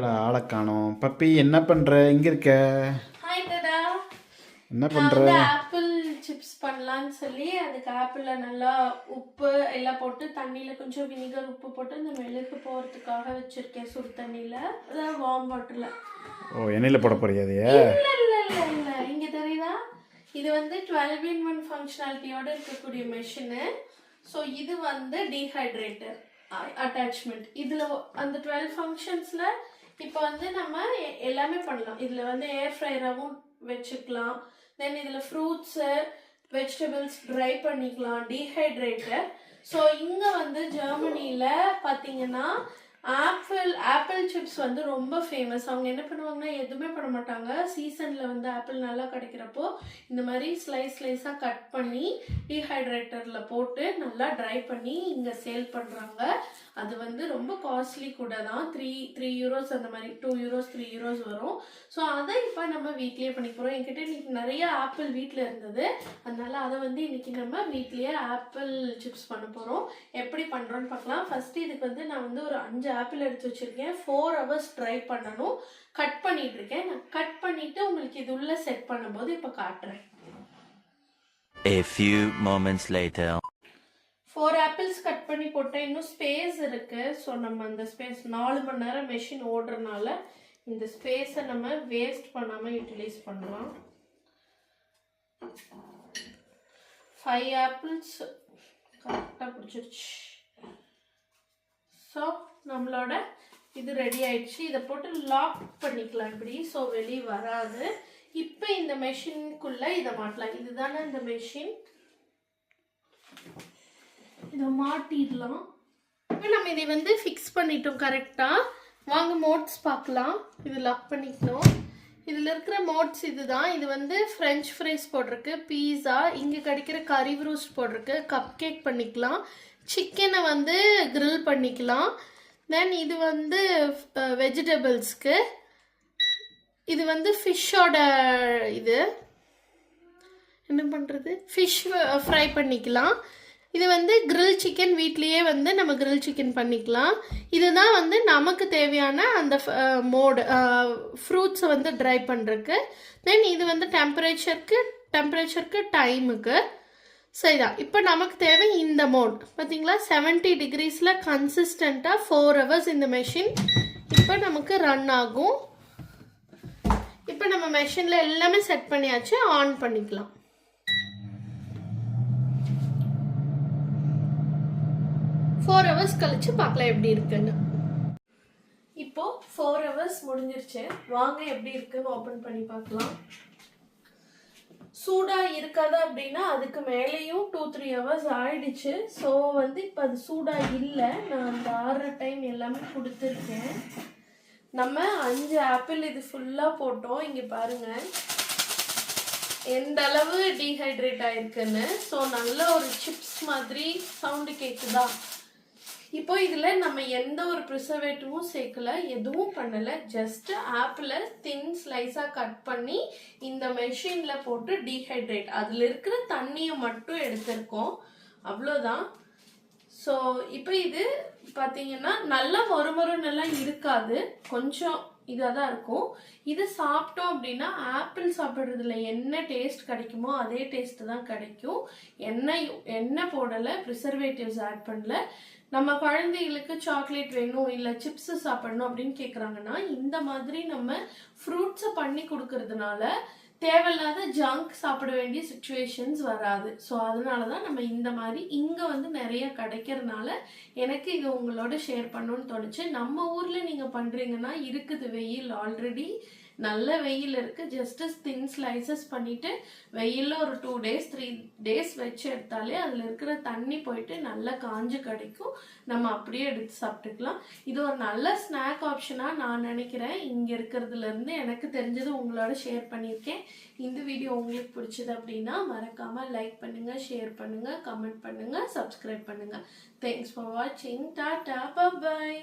காணோம்? பப்பி என்ன பண்ற? எங்க இருக்க? என்ன வந்து ஆப்பிள் சிப்ஸ் பண்ணலான்னு சொல்லி அதுக்கு ஆப்பிள்ல நல்லா உப்பு எல்லாம் போட்டு தண்ணியில கொஞ்சம் வினிகர் உப்பு போட்டு இந்த மெழுகு போறதுக்காக வச்சிருக்கேன் சுடு தண்ணியில. அதாவது வார்ம் வாட்டர்ல ஓ எண்ணெயில் போட போறியா அதைய? இல்ல இல்ல இல்ல இல்ல இங்க தெரியுதா? இது வந்து டுவெல் இன் ஒன் ஃபங்க்ஷனாலிட்டியோட இருக்கக்கூடிய மெஷினு ஸோ இது வந்து டீஹைட்ரேட்டர் அட்டாச்மெண்ட் இதுல அந்த டுவெல் ஃபங்க்ஷன்ஸ்ல இப்போ வந்து நம்ம எல்லாமே பண்ணலாம். இதில் வந்து ஏர் ஃப்ரையராகவும் வச்சுக்கலாம். தென் இதில் ஃப்ரூட்ஸு வெஜிடபிள்ஸ் ட்ரை பண்ணிக்கலாம் டீஹைட்ரேட்டர் ஸோ இங்கே வந்து ஜெர்மனியில் பார்த்தீங்கன்னா ஆப்பிள் ஆப்பிள் சிப்ஸ் வந்து ரொம்ப ஃபேமஸ் அவங்க என்ன பண்ணுவாங்கன்னா எதுவுமே பண்ண மாட்டாங்க. சீசனில் வந்து ஆப்பிள் நல்லா கிடைக்கிறப்போ இந்த மாதிரி ஸ்லைஸ் ஸ்லைஸாக கட் பண்ணி டீஹைட்ரேட்டரில் போட்டு நல்லா ட்ரை பண்ணி இங்கே சேல் பண்ணுறாங்க அது வந்து ரொம்ப காஸ்ட்லி கூட தான். த்ரீ த்ரீ யூரோஸ் அந்த மாதிரி டூ யூரோஸ் த்ரீ யூரோஸ் வரும். ஸோ அதை இப்போ நம்ம வீட்லேயே பண்ணி போகிறோம் என்கிட்ட இன்னைக்கு நிறைய ஆப்பிள் வீட்டில் இருந்தது. அதனால அதை வந்து இன்னைக்கு நம்ம வீட்லேயே ஆப்பிள் சிப்ஸ் பண்ண போகிறோம் எப்படி பண்ணுறோன்னு பார்க்கலாம். ஃபஸ்ட்டு இதுக்கு வந்து நான் வந்து ஒரு அஞ்சு ஆப்பிள் எடுத்து வச்சிருக்கேன். ஃபோர் ஹவர்ஸ் ட்ரை பண்ணணும். கட் பண்ணிட்டு இருக்கேன். நான் கட் பண்ணிட்டு உங்களுக்கு இது உள்ள செட் பண்ணும்போது இப்போ காட்டுறேன். A few moments later. Four apples cut பண்ணி போட்டேன். இன்னும் ஸ்பேஸ் இருக்கு. ஸோ நம்ம அந்த ஸ்பேஸ் நாலு மணி நேரம் மெஷின் ஓடுறதுனால இந்த ஸ்பேஸை நம்ம வேஸ்ட் பண்ணாமல் யூட்டிலைஸ் பண்ணலாம். ஃபைவ் ஆப்பிள்ஸ் கரெக்டாக பிடிச்சிருச்சு. ஸோ நம்மளோட இது ரெடி ஆயிடுச்சு. இதை போட்டு லாக் பண்ணிக்கலாம் இப்படி. ஸோ வெளியே வராது. இப்போ இந்த மெஷினுக்குள்ளே இதை மாட்டலாம். இதுதானே இந்த மெஷின் இதை மாட்டிடலாம். இப்போ நம்ம இதை வந்து ஃபிக்ஸ் பண்ணிட்டோம் கரெக்டாக வாங்க மோட்ஸ் பார்க்கலாம். இது லாக் பண்ணிக்கணும். இதில் இருக்கிற மோட்ஸ் இதுதான். இது வந்து ஃப்ரெஞ்ச் ஃப்ரைஸ் போட்டிருக்கு. பீஸா இங்கே கிடைக்கிற கறி ரோஸ்ட் போட்டிருக்கு. கப் கேக் பண்ணிக்கலாம். சிக்கனை வந்து க்ரில் பண்ணிக்கலாம். தென் இது வந்து வெஜிடபிள்ஸ்க்கு இது வந்து ஃபிஷ்ஷோட இது. என்ன பண்ணுறது ஃபிஷ் ஃப்ரை பண்ணிக்கலாம். இது வந்து கிரில் சிக்கன் வீட்லேயே வந்து நம்ம கிரில் சிக்கன் பண்ணிக்கலாம். இதுதான் வந்து நமக்கு தேவையான அந்த மோடு ஃப்ரூட்ஸை வந்து ட்ரை பண்ணுறக்கு தென் இது வந்து டெம்பரேச்சருக்கு டெம்பரேச்சருக்கு டைமுக்கு சரிதான் இப்போ நமக்கு தேவை இந்த மோட் பார்த்தீங்களா செவன்ட்டி டிகிரிஸில் கன்சிஸ்டண்ட்டாக ஃபோர் ஹவர்ஸ் இந்த மெஷின் இப்போ நமக்கு ரன் ஆகும். இப்போ நம்ம மெஷினில் எல்லாமே செட் பண்ணியாச்சு ஆன் பண்ணிக்கலாம். ஃபோர் ஹவர்ஸ் கழித்து பார்க்கலாம் எப்படி இருக்குன்னு. இப்போது ஃபோர் ஹவர்ஸ் முடிஞ்சிருச்சு. வாங்க எப்படி இருக்குன்னு ஓப்பன் பண்ணி பார்க்கலாம். சூடா இருக்காது அப்படின்னா அதுக்கு மேலேயும் டூ த்ரீ ஹவர்ஸ் ஆயிடுச்சு. ஸோ வந்து இப்போ அது சூடா இல்லை. நான் அந்த ஆறு டைம் எல்லாமே கொடுத்துருக்கேன். நம்ம அஞ்சு ஆப்பிள் இது ஃபுல்லாக போட்டோம். இங்கே பாருங்க. எந்த அளவு டீஹைட்ரேட் ஆயிருக்குன்னு. ஸோ நல்ல ஒரு சிப்ஸ் மாதிரி சவுண்டு கேட்குதா இப்போ இதில் நம்ம எந்த ஒரு ப்ரிசர்வேட்டிவும் சேர்க்கல எதுவும் பண்ணலை. ஜஸ்ட் ஆப்பிளை தின் ஸ்லைஸாக கட் பண்ணி இந்த மெஷினில் போட்டு டீஹைட்ரேட் அதில் இருக்கிற தண்ணியை மட்டும் எடுத்திருக்கோம். அவ்வளோதான் ஸோ இப்போ இது பார்த்தீங்கன்னா நல்லா மொறுமொறுன்னு எல்லாம் இருக்காது. கொஞ்சம் இதாக தான் இருக்கும். இது சாப்பிட்டோம் அப்படின்னா ஆப்பிள் சாப்பிட்றதுல என்ன டேஸ்ட் கிடைக்குமோ அதே டேஸ்ட் தான் கிடைக்கும். எண்ணெய் எண்ணெய் போடலை ப்ரிசர்வேட்டிவ்ஸ் ஆட் பண்ணல. நம்ம குழந்தைகளுக்கு சாக்லேட் வேணும் இல்லை சிப்ஸு சாப்பிடணும் அப்படின்னு கேட்குறாங்கன்னா இந்த மாதிரி நம்ம ஃப்ரூட்ஸை பண்ணி கொடுக்கறதுனால தேவையில்லாத ஜங்க் சாப்பிட வேண்டிய சுச்சுவேஷன்ஸ் வராது. ஸோ அதனால தான் நம்ம இந்த மாதிரி இங்கே வந்து நிறைய கிடைக்கிறதுனால எனக்கு இதை உங்களோட ஷேர் பண்ணணும்னு தோணுச்சு. நம்ம ஊரில் நீங்கள் பண்ணுறீங்கன்னா இருக்குது வெயில் ஆல்ரெடி நல்ல வெயில் இருக்கு. ஜஸ்ட் தின் ஸ்லைசஸ் பண்ணிட்டு வெயில்ல ஒரு டூ டேஸ் த்ரீ டேஸ் வச்சு எடுத்தாலே அதில் இருக்கிற தண்ணி போயிட்டு நல்லா காஞ்சு கிடைக்கும். நம்ம அப்படியே எடுத்து சாப்பிட்டுக்கலாம். இது ஒரு நல்ல ஸ்நாக் ஆப்ஷனாக நான் நினைக்கிறேன். இங்கே இருக்கிறதுல இருந்து எனக்கு தெரிஞ்சது உங்களோட ஷேர் பண்ணியிருக்கேன். இந்த வீடியோ உங்களுக்கு பிடிச்சது அப்படின்னா மறக்காம லைக் பண்ணுங்க ஷேர் பண்ணுங்க கமெண்ட் பண்ணுங்க சப்ஸ்கிரைப் பண்ணுங்க. தேங்க்ஸ் ஃபார் வாட்சிங் டாடா பாய்